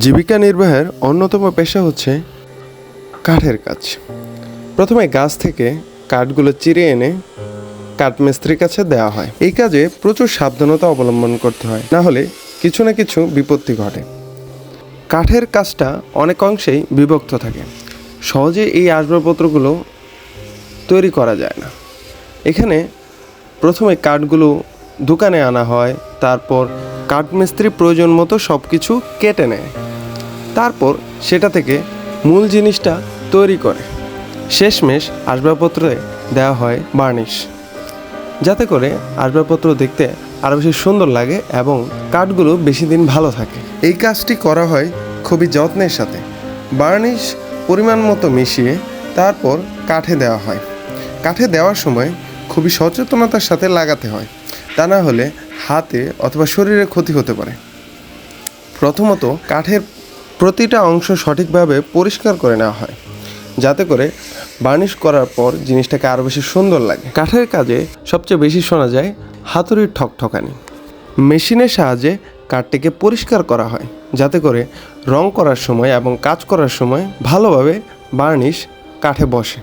জীবিকা নির্বাহের অন্যতম পেশা হচ্ছে কাঠের কাজ। প্রথমে গাছ থেকে কাঠগুলো চিরে এনে কাঠমিস্ত্রির কাছে দেওয়া হয়। এই কাজে প্রচুর সাবধানতা অবলম্বন করতে হয়। না হলে কিছু না কিছু বিপত্তি ঘটে। কাঠের কাজটা অনেক অংশেই বিভক্ত থাকে। সহজে এই আসবাবপত্রগুলো তৈরি করা যায় না। এখানে প্রথমে কাঠগুলো দোকানে আনা হয়, তারপর কাঠমিস্ত্রি প্রয়োজন মতো সব কিছু কেটে নেয়। তারপর সেটা থেকে মূল জিনিসটা তৈরি করে। শেষমেশ আসবাবপত্রে দেওয়া হয় বার্নিশ। যাতে করে আসবাবপত্র দেখতে আরও বেশি সুন্দর লাগে এবং কাঠগুলো বেশি দিন ভালো থাকে। এই কাজটি করা হয় খুবই যত্নের সাথে। বার্নিশ পরিমাণ মতো মিশিয়ে তারপর কাঠে দেওয়া হয়। কাঠে দেওয়ার সময় খুবই সচেতনতার সাথে লাগাতে হয়। তা না হলে হাতে অথবা শরীরে ক্ষতি হতে পারে। প্রথমত কাঠের প্রতিটা অংশ সঠিকভাবে পরিষ্কার করে নেওয়া হয়, যাতে করে বার্নিশ করার পর জিনিসটাকে আরও বেশি সুন্দর লাগে। কাঠের কাজে সবচেয়ে বেশি শোনা যায় হাতুড়ির ঠকঠকানি। মেশিনের সাহায্যে কাঠটিকে পরিষ্কার করা হয়, যাতে করে রং করার সময় এবং কাজ করার সময় ভালোভাবে বার্নিশ কাঠে বসে।